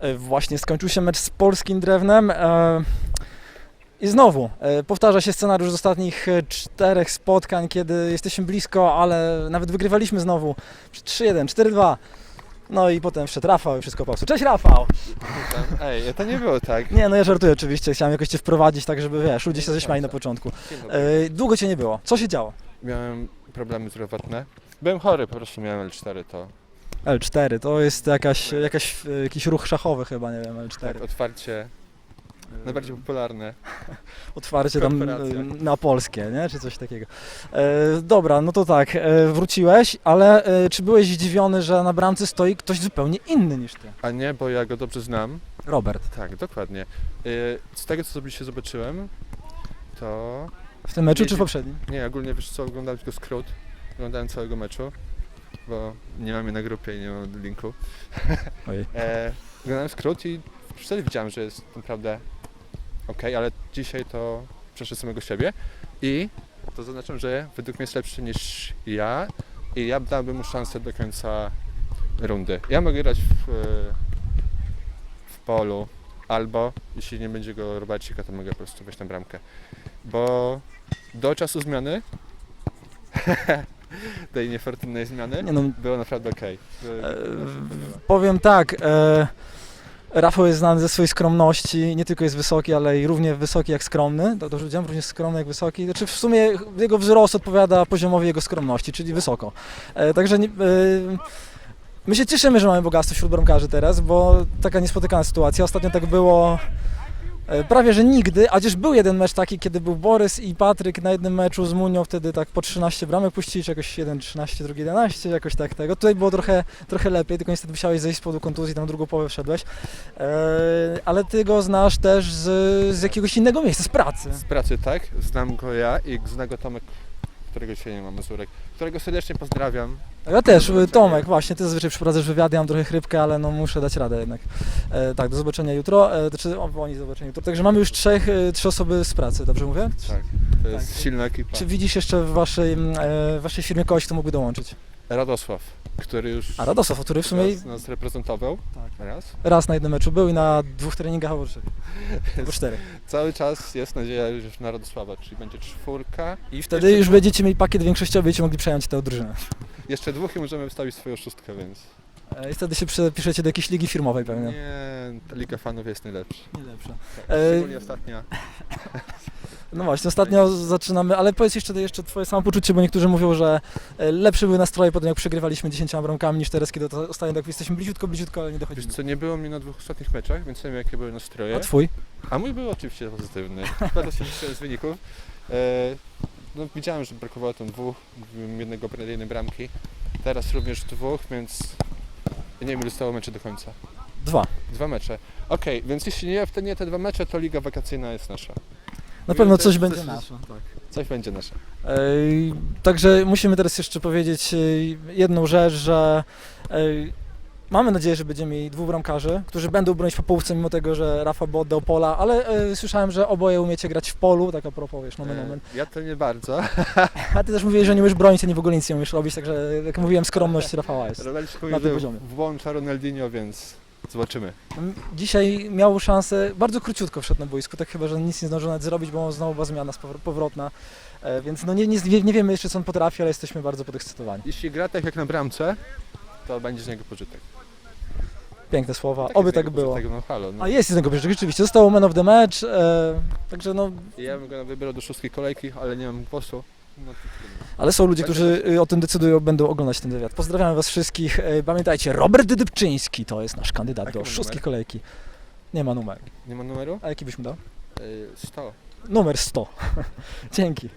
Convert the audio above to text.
E, Właśnie skończył się mecz z polskim drewnem. e, I znowu e, powtarza się scenariusz z ostatnich czterech spotkań, kiedy jesteśmy blisko, ale nawet wygrywaliśmy znowu 3-1, 4-2. No i potem wszedł Rafał i wszystko po prostu. Cześć Rafał! Ej, to nie było tak. Nie, no ja żartuję oczywiście, chciałem jakoś Cię wprowadzić tak, żeby wiesz, ludzie się zaśmiali na początku. E, Długo Cię nie było. Co się działo? Miałem problemy zdrowotne. Byłem chory, po prostu miałem L4 to. L4, to jest jakaś, jakaś, e, jakiś ruch szachowy chyba, nie wiem, L4. Tak, otwarcie. Najbardziej popularne. otwarcie tam Korporacja. y, na polskie, nie? czy coś takiego. E, dobra, no to tak, e, wróciłeś, ale e, czy byłeś zdziwiony, że na bramce stoi ktoś zupełnie inny niż ty? A nie, bo ja go dobrze znam. Robert. Tak, dokładnie. Y, Z tego co sobie się zobaczyłem, to. W tym meczu Nie, czy w poprzednim? Nie, ogólnie wiesz co, oglądałem tylko skrót. Oglądałem całego meczu, bo nie mam jej na grupie i nie mam linku. Ojej. E, oglądałem skrót i wtedy widziałem, że jest naprawdę ok, ale dzisiaj to przeszedł samego siebie i to zaznaczam, że według mnie jest lepszy niż ja i ja dałbym mu szansę do końca rundy. Ja mogę grać w, e, w polu albo jeśli nie będzie go Robacika, to mogę po prostu wejść na bramkę. Bo do czasu zmiany tej niefortunnej zmiany Nie no, było naprawdę ok. e, powiem tak, e, Rafał jest znany ze swojej skromności, nie tylko jest wysoki, ale i równie wysoki jak skromny, to dobrze powiedziałem, równie skromny jak wysoki, znaczy w sumie jego wzrost odpowiada poziomowi jego skromności, czyli wysoko. E, także nie, e, my się cieszymy, że mamy bogactwo wśród bramkarzy teraz, bo taka niespotykana sytuacja, ostatnio tak było prawie, że nigdy, a chociaż był jeden mecz taki, kiedy był Borys i Patryk na jednym meczu z Munią, wtedy tak po 13 bramek puścili, czy jakoś jeden 13, drugi 11, jakoś tak tego. Tutaj było trochę trochę lepiej, tylko niestety musiałeś zejść z powodu kontuzji, tam drugą połowę wszedłeś. Eee, ale ty go znasz też z, z jakiegoś innego miejsca, z pracy. Z pracy, tak. Znam go ja i zna go Tomek, którego dzisiaj nie ma, Mazurek, którego serdecznie pozdrawiam. Ja też, zobaczenia. Tomek, właśnie, ty zazwyczaj przeprowadzasz wywiady, ja mam trochę chrypkę, ale no muszę dać radę jednak. E, tak, do zobaczenia jutro, e, czy o, oni do zobaczenia jutro. Także mamy już trzech, e, trzy osoby z pracy, dobrze mówię? Tak. To jest Tak. silna ekipa. Czy widzisz jeszcze w waszej, mm, e, waszej firmie kogoś, kto mógłby dołączyć? Radosław, który już A Radosław, który w sumie nas, nas reprezentował. Tak. Raz. raz na jednym meczu był i na dwóch treningach albo trzech, albo czterech. Cały czas jest nadzieja już na Radosława, czyli będzie czwórka. I wtedy już będziecie mieli pakiet większościowy i będziecie mogli przejąć tę drużynę. Jeszcze dwóch i możemy wstawić swoją szóstkę, więc... E, I wtedy się przepiszecie do jakiejś ligi firmowej pewnie. Nie, ta Liga Fanów jest najlepsza. Najlepsza. Tak, E, Szczególnie ostatnia. No właśnie, ostatnio zaczynamy, ale powiedz jeszcze, jeszcze twoje samopoczucie, bo niektórzy mówią, że e, lepsze były nastroje potem jak przegrywaliśmy 10 bramkami niż teraz, kiedy to ostatnio tak jesteśmy bliziutko, bliziutko, ale nie Wiesz dochodzimy. co, nie było mnie na dwóch ostatnich meczach, więc nie wiem jakie były nastroje. A twój? A mój był oczywiście pozytywny. Bardzo się z wyników. E, no, widziałem, że brakowało tam dwóch, jednego, jednej bramki. Teraz również dwóch, więc nie wiem ile zostało meczy do końca. Dwa. Dwa mecze. Okej, więc jeśli nie, w nie te dwa mecze, to liga wakacyjna jest nasza. Na pewno to coś będzie nasze. Tak. Coś będzie nasze. Ej, Także musimy teraz jeszcze powiedzieć ej, jedną rzecz, że ej, mamy nadzieję, że będziemy mieli dwóch bramkarzy, którzy będą bronić po połówce, mimo tego, że Rafa by oddał pola, ale e, słyszałem, że oboje umiecie grać w polu, tak a propos, wiesz, nomen, nomen. E, ja to nie bardzo. A ty też mówiłeś, że nie umiesz bronić, a nie w ogóle nic nie umiesz robić, także jak mówiłem, skromność Rafała jest. Na tym poziomie. włącza Ronaldinho, więc zobaczymy. Dzisiaj miał szansę, bardzo króciutko wszedł na boisku, tak chyba, że nic nie zdążył nawet zrobić, bo znowu była zmiana powrotna, e, więc no nie, nie, nie wiemy jeszcze co on potrafi, ale jesteśmy bardzo podekscytowani. Jeśli gra tak jak na bramce, to będzie z niego pożytek. Piękne słowa, Tak oby tak niego było. pożytek, No, halo, no. A jest z tego pożytek, rzeczywiście, został man of the match, e, także no, Ja bym go wybrał do szóstej kolejki, ale nie mam głosu. Ale są ludzie, którzy y, o tym decydują, będą oglądać ten wywiad. Pozdrawiamy was wszystkich, e, pamiętajcie, Robert Dybczyński to jest nasz kandydat Jaki do ma szóstej numer? kolejki. Nie ma numeru. nie ma numeru? A jaki byś mu dał? Y, 100. Numer 100. Dzięki.